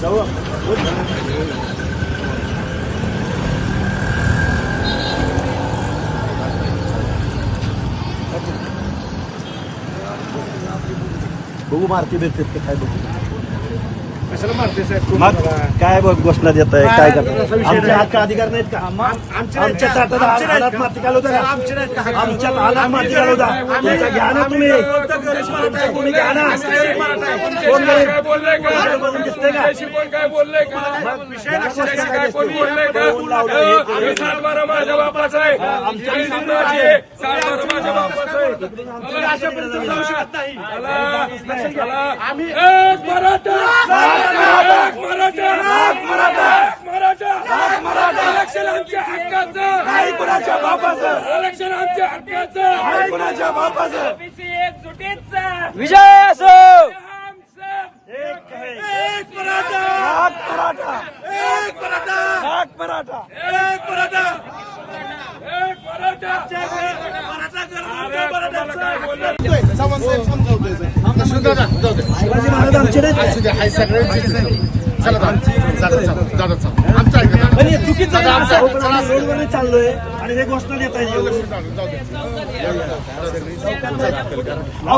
जाऊ बघू मारती भेटते ते काय बघू. कशाला मारते साहेब? मग काय बघ घोषणा देत आहे काय करताय आमच्या. हक्क अधिकार नाहीत का? आमच्या ताटात हालात माती घालवता का? आमच्या हालात माती घालवता. त्याचा घ्या ना तुम्ही. तुम्ही घ्या ना. कोण नाही? दिसतंय का? काय. काय कोणी दिसतोय? बोलले का? कोण लावलं केलं? आम्ही सातबारा माझ्या बापाचा आहे. सातबारा माझ्या बापाचा आहे एक मराठा एक मराठा एक मराठा इलेक्शन आमच्या हक्काचं. नाही कुणाच्या बापाचं? इलेक्शन आमच्या हक्काचं. नाही कुणाच्या बापाचं? विजय असो. एक आहे. एक मराठा हाक मराठा एक मराठा हाक मराठा एक मराठा एक मराठा मराठा अरे, करा तुम्हाला काय बोलले शिवाजी महाराज आमचे नाहीत का? पण हे चुकीचं आहे आमचं. पण आम्ही रोडवरनं चाललोय आणि हे घोषणा देत आहे.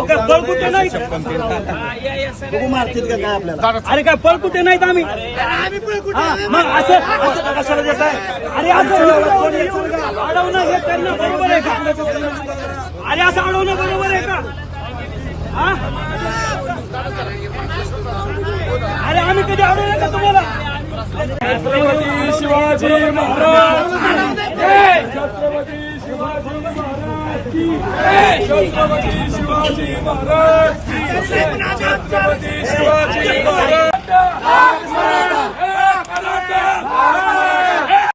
काय पळ कुठे नाही बघू मारतील का काय आपल्याला? अरे काय पळ कुठे नाहीत आम्ही? हा, मग असं असं कशाला देत आहे? अरे असं? अडवणं हे करणं बरोबर आहे का? अरे असं अडवणं बरोबर आहे का? हा? अरे आम्ही कधी अडवलं का तुम्हाला? शिवाजी महाराज. छत्रपती शिवाजी महाराज की छत्रपती शिवाजी महाराज की छत्रपती शिवाजी महाराज.